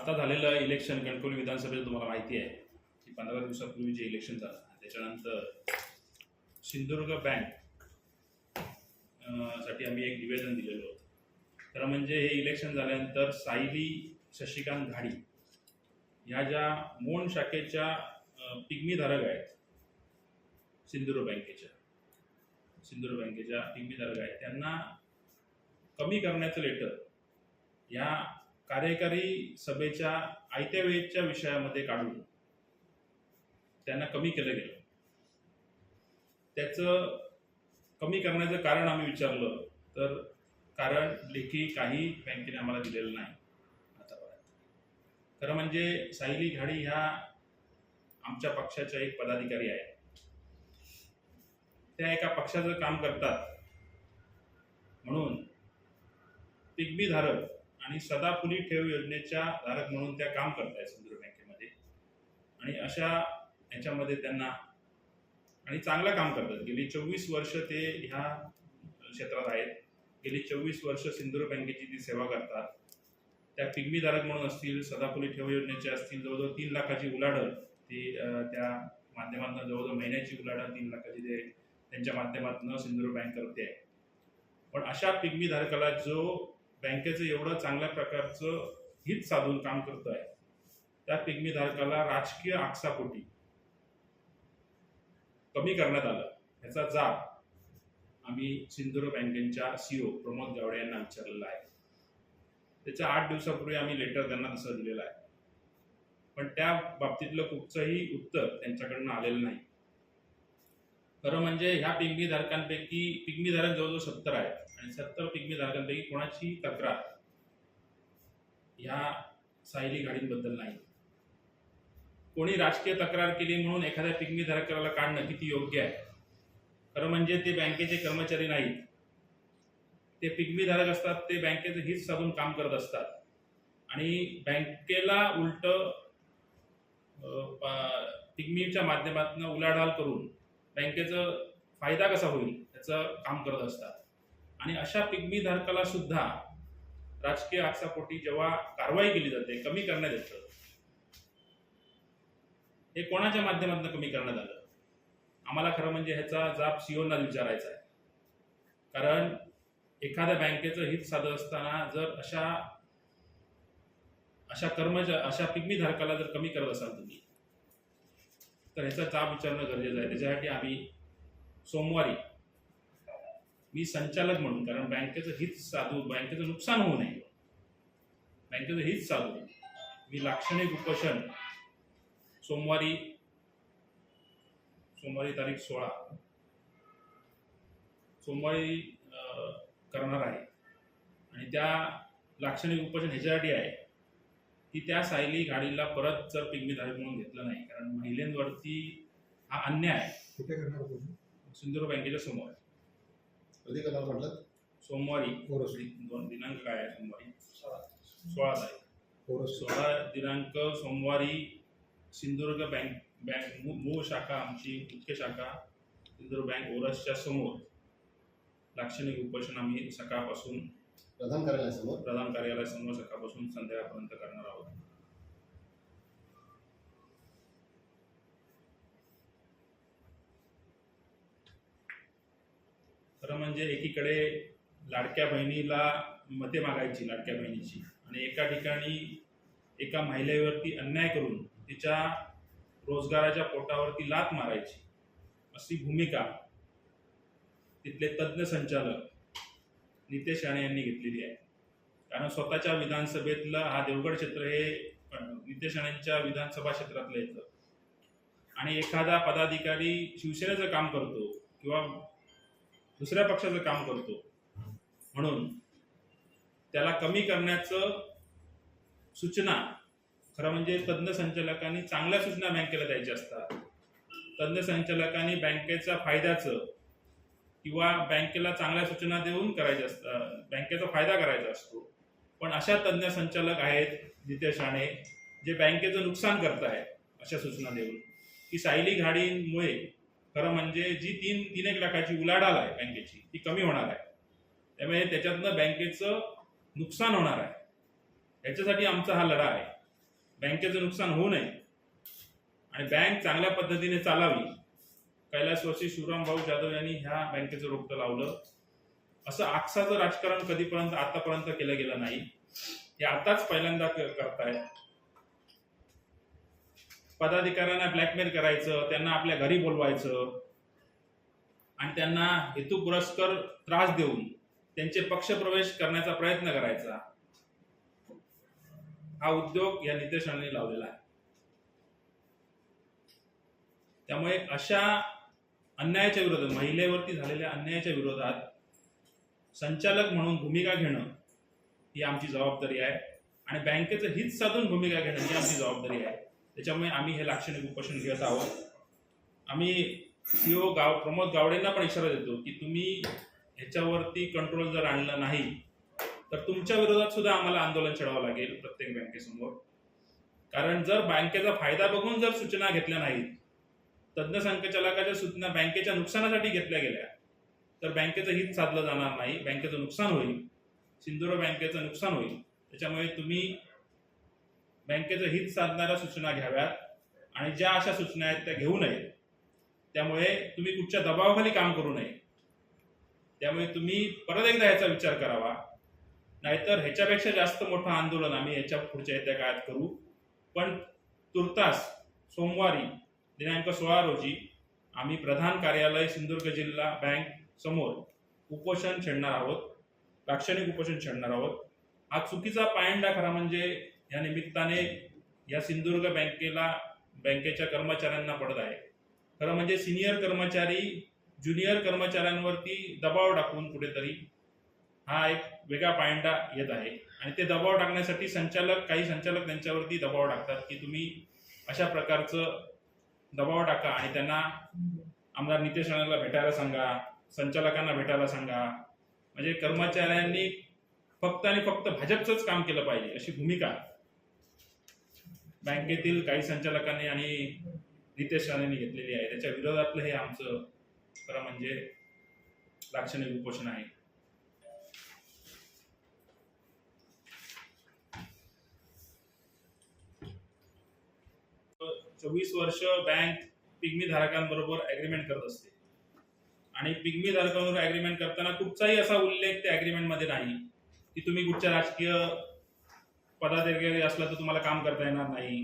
आता झालेलं इलेक्शन कणकवली विधानसभेचं तुम्हाला माहिती आहे की पंधरा दिवसापूर्वी जे इलेक्शन झालं त्याच्यानंतर सिंधुदुर्ग बँकसाठी आम्ही एक निवेदन दिलेलं होतं. खरं म्हणजे हे इलेक्शन झाल्यानंतर सायली शशिकांत घाडी ह्या ज्या मोण शाखेच्या पिग्मीधारक आहेत सिंधुदुर्ग बँकेच्या सिंधुदुर्ग बँकेच्या पिग्मीधारक आहेत त्यांना कमी करण्याचं लेटर या कार्यकारी सभेच्या आयत्या वेळेच्या विषयामध्ये काढून त्यांना कमी केलं गेलं. त्याचं कमी करण्याचं कारण आम्ही विचारलं तर कारण लेखी काही बँकेने आम्हाला दिलेलं नाही. आतापर्यंत खरं म्हणजे सायली घाडी ह्या आमच्या पक्षाच्या एक पदाधिकारी आहे त्या एका पक्षाचं काम करतात. म्हणून पिगबी धारक आणि सदाफुली ठेव योजनेच्या धारक म्हणून त्या काम करत आहेत सिंधुदुर्ग बँकेमध्ये. आणि अशा ह्याच्यामध्ये त्यांना आणि चांगलं काम करतात. गेली चोवीस वर्ष ते ह्या क्षेत्रात आहेत. गेली चोवीस वर्ष सिंधुदुर्ग बँकेची ती सेवा करतात. त्या पिग्मी धारक म्हणून असतील सदाफुली ठेव योजनेचे असतील जवळजवळ तीन लाखाची उलाढाल ती त्या माध्यमातून जवळजवळ महिन्याची उलाढाल तीन लाखाची ते त्यांच्या माध्यमातून सिंधुदुर्ग बँक करते. आहे पण अशा पिग्मी धारकाला जो बँकेचं एवढं चांगल्या प्रकारचं हित साधून काम करतोय त्या पिग्मी धारकाला राजकीय आक्षापोटी कमी करण्यात आलं. याचा जाब आम्ही सिंधुदुर्ग बँकेच्या सीओ प्रमोद गावडे यांना विचारलेला आहे. त्याच्या आठ दिवसापूर्वी आम्ही लेटर त्यांना तसं दिलेलं आहे. पण त्या बाबतीतलं कुठचंही उत्तर त्यांच्याकडनं आलेलं नाही. खरं म्हणजे ह्या पिग्मी धारकांपैकी पिग्मी धारक जवळजवळ सत्तर आहेत आणि सत्तर पिग्मी धारकांपैकी कोणाची तक्रार ह्या सायली गाडींबद्दल नाही. कोणी राजकीय तक्रार केली म्हणून एखाद्या पिग्मी धारकाला काढणं किती योग्य आहे? खरं म्हणजे ते बँकेचे कर्मचारी नाहीत. ते पिग्मी धारक असतात ते बँकेचं हित साधून काम करत असतात. आणि बँकेला उलट पिग्मीच्या माध्यमातून उलाढाल करून बँकेचं फायदा कसा होईल याचं काम करत असतात. आणि अशा पिग्मी धारकाला सुद्धा राजकीय आक्षापोटी जेव्हा कारवाई केली जाते कमी करण्यात येतं. हे कोणाच्या माध्यमातून कमी करण्यात आलं? आम्हाला खरं म्हणजे ह्याचा जाब सीओना विचारायचा आहे. कारण एखाद्या बँकेचं हित साधत असताना जर अशा अशा कर्मचारी अशा पिग्मी धारकाला जर कमी करत असाल तुम्ही तर ह्याचा जाब विचारणं गरजेचं आहे. त्याच्यासाठी आम्ही सोमवारी मी संचालक म्हणून कारण बँकेचं हित साधू बँकेचं नुकसान होऊ नये. बँकेचं हित साधू. मी लाक्षणिक उपोषण सोमवारी सोमवारी तारीख सोळा. सोमवारी करणार आहे. आणि त्या लाक्षणिक उपोषण ह्याच्यासाठी आहे. की त्या सायली गाडीला परत जर पिग्मी धारक म्हणून घेतलं नाही कारण महिलांवरती हा अन्याय आहे कुठे करणार सिंधुदुर्ग बँकेच्या समोर कधी करणार म्हटलं? सोमवारी. कोरस. दोन दिनांक काय आहे सोमवारी? सोळा. तारीख. कोरस. सोळा दिनांक सोमवारी सिंधुदुर्ग बँक बँक मू- मूळ शाखा आमची मुख्य शाखा सिंधुदुर्ग बँक ओरसच्या समोर. लाक्षणिक उपोषण आम्ही सकाळपासून प्रधान कार्यालयासमोर? प्रधान कार्यालयासमोर सकाळपासून संध्याकाळपर्यंत करणार आहोत. खरं म्हणजे एकीकडे लाडक्या बहिणीला मते मागायची लाडक्या बहिणीची आणि एका ठिकाणी एका महिलेवरती अन्याय करून तिच्या रोजगाराच्या पोटावरती लात मारायची अशी भूमिका तिथले तज्ज्ञ संचालक नितेश राणे यांनी घेतलेली आहे. कारण स्वतःच्या विधानसभेतलं हा देवगड क्षेत्र हे नितेश राणेंच्या विधानसभा क्षेत्रातलं येतं. आणि एखादा पदाधिकारी शिवसेनेचं काम करतो किंवा दुसऱ्या पक्षाचं काम करतो म्हणून त्याला कमी करण्याचं सूचना खरं म्हणजे तज्ज्ञ संचालकांनी चांगल्या सूचना बँकेला द्यायच्या असतात. तज्ज्ञ संचालकांनी बँकेच्या फायद्याचं किंवा बँकेला चांगल्या सूचना देऊन करायच्या असतात बँकेचा फायदा करायचा असतो. पण अशा तज्ज्ञ संचालक आहेत नितेश राणे जे बँकेचं नुकसान करत आहेत अशा सूचना देऊन. की सायली घाडीमुळे खरं म्हणजे जी तीन तीन एक लाखाची उलाढाल आहे बँकेची ती कमी होणार आहे. त्यामुळे त्याच्यातनं बँकेचं नुकसान होणार आहे. याच्यासाठी आमचा हा लढा आहे. बँकेचं नुकसान होऊ नये. आणि बँक चांगल्या पद्धतीने चालावी. कैलासवासी शिवराम भाऊ जाधव यांनी ह्या बँकेचं रोपटं लावलं. असं आक्साचं राजकारण कधीपर्यंत आतापर्यंत केलं गेलं नाही. हे आताच पहिल्यांदा करताय करतायत. पदाधिकाऱ्यांना ब्लॅकमेल करायचं त्यांना आपल्या घरी बोलवायचं आणि त्यांना हेतुपुरस्कर त्रास देऊन त्यांचे पक्षप्रवेश करण्याचा प्रयत्न करायचा. हा उद्योग या नितेश लावलेला आहे. त्यामुळे अशा अन्यायाच्या विरोधात महिलेवरती झालेल्या अन्यायाच्या विरोधात संचालक म्हणून भूमिका घेणं ही आमची जबाबदारी आहे. आणि बँकेचं हित साधून भूमिका घेणं ही आमची जबाबदारी आहे. त्याच्यामुळे आम्ही हे लाक्षणिक उपोषण घेत आहोत. आम्ही सीओ गाव प्रमोद गावडेंना पण इशारा देतो की तुम्ही ह्याच्यावरती कंट्रोल जर आणलं नाही तर तुमच्या विरोधात सुद्धा आम्हाला आंदोलन छेडावं लागेल प्रत्येक बँकेसमोर. कारण जर बँकेचा फायदा बघून जर सूचना घेतल्या नाहीत तज्ज्ञ संकचालकाच्या सूचना बँकेच्या नुकसानासाठी घेतल्या गेल्या. तर बँकेचं हित साधलं जाणार नाही बँकेचं नुकसान होईल सिंधुरा बँकेचं नुकसान होईल. त्याच्यामुळे तुम्ही बँकेचं हित साधणाऱ्या सूचना घ्याव्यात आणि ज्या अशा सूचना आहेत त्या घेऊ नयेत. त्यामुळे तुम्ही कुठच्या दबावाखाली काम करू नये. त्यामुळे तुम्ही परत एकदा ह्याचा विचार करावा. नाहीतर ह्याच्यापेक्षा जास्त मोठं आंदोलन आम्ही याच्या पुढच्या येत्या काळात करू. पण तुर्तास सोमवारी दिनांक सोळा रोजी आम्ही प्रधान कार्यालय सिंधुदुर्ग जिल्हा बँक समोर उपोषण छेडणार आहोत लाक्षणिक उपोषण छेडणार आहोत. हा चुकीचा पायंडा खरा म्हणजे या निमित्ताने या सिंधुदुर्ग बँकेला बँकेच्या कर्मचाऱ्यांना पडत आहे. खरं म्हणजे सिनियर कर्मचारी ज्युनियर कर्मचाऱ्यांवरती दबाव टाकून कुठेतरी हा एक वेगळा पायंडा येत आहे. आणि ते दबाव टाकण्यासाठी संचालक काही संचालक त्यांच्यावरती दबाव टाकतात की तुम्ही अशा प्रकारचं दबाव टाका आणि त्यांना आमदार नितेश राणेला भेटायला सांगा संचालकांना भेटायला सांगा. म्हणजे कर्मचाऱ्यांनी फक्त आणि फक्त भाजपचंच काम केलं पाहिजे अशी भूमिका. बँकेतील काही संचालकांनी आणि नितेश राणेंनी घेतलेली आहे. त्याच्या विरोधातलं हे आमचं खरं म्हणजे लाक्षणिक उपोषण आहे. चोवीस वर्ष बँक पिग्मी धारकांबरोबर ॲग्रीमेंट करत असते. आणि पिग्मी धारकांबरोबर ॲग्रीमेंट करताना कुठचाही असा उल्लेख त्या ॲग्रीमेंटमध्ये नाही की तुम्ही कुठच्या राजकीय पदाधिकारी असला तर तुम्हाला काम करता येणार नाही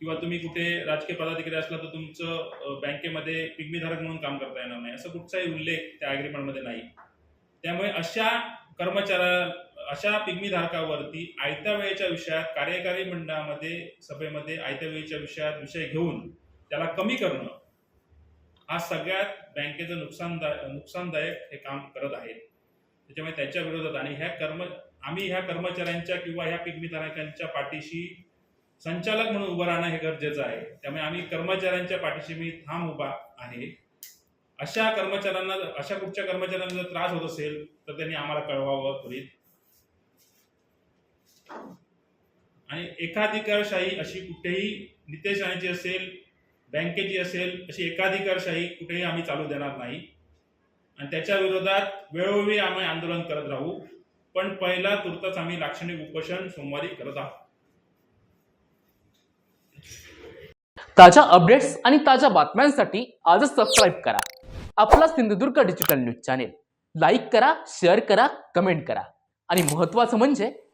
किंवा तुम्ही कुठे राजकीय पदाधिकारी असला तर तुमचं बँकेमध्ये पिग्मीधारक म्हणून काम करता येणार नाही असा कुठचाही उल्लेख त्या ॲग्रीमेंटमध्ये नाही. त्यामुळे अशा कर्मचाऱ्या अशा पिग्मीधारकावरती आयत्या वेळेच्या विषयात कार्यकारी मंडळामध्ये सभेमध्ये आयत्या वेळेच्या विषयात विषय घेऊन त्याला कमी करणं हा सगळ्यात बँकेचं नुकसानदाय नुकसानदायक हे काम करत आहेत त्याच्यामुळे त्याच्या विरोधात आणि ह्या कर्म आम्ही ह्या कर्मचाऱ्यांच्या किंवा ह्या पिग्मीधारकांच्या पाठीशी संचालक म्हणून उभं राहणं हे गरजेचं आहे. त्यामुळे आम्ही कर्मचाऱ्यांच्या पाठीशी मी ठाम उभा आहे. अशा कर्मचाऱ्यांना अशा कुठच्या कर्मचाऱ्यांना जर त्रास होत असेल तर त्यांनी आम्हाला कळवावं त्वरित. आणि एकाधिकारशाही अशी कुठेही नितेश राणेची असेल बँकेची असेल अशी एकाधिकारशाही कुठेही आम्ही चालू देणार नाही. आणि त्याच्या विरोधात वेळोवेळी आम्ही आंदोलन करत राहू. पण पहिला तुर्तच आम्ही लाक्षणिक उपोषण सोमवारी करत आहोत. ताज्या अपडेट्स आणि ताज्या बातम्यांसाठी आजच सबस्क्राईब करा. आपला Sindhudurg digital news channel like करा शेअर करा कमेंट करा. आणि महत्त्वाचं म्हणजे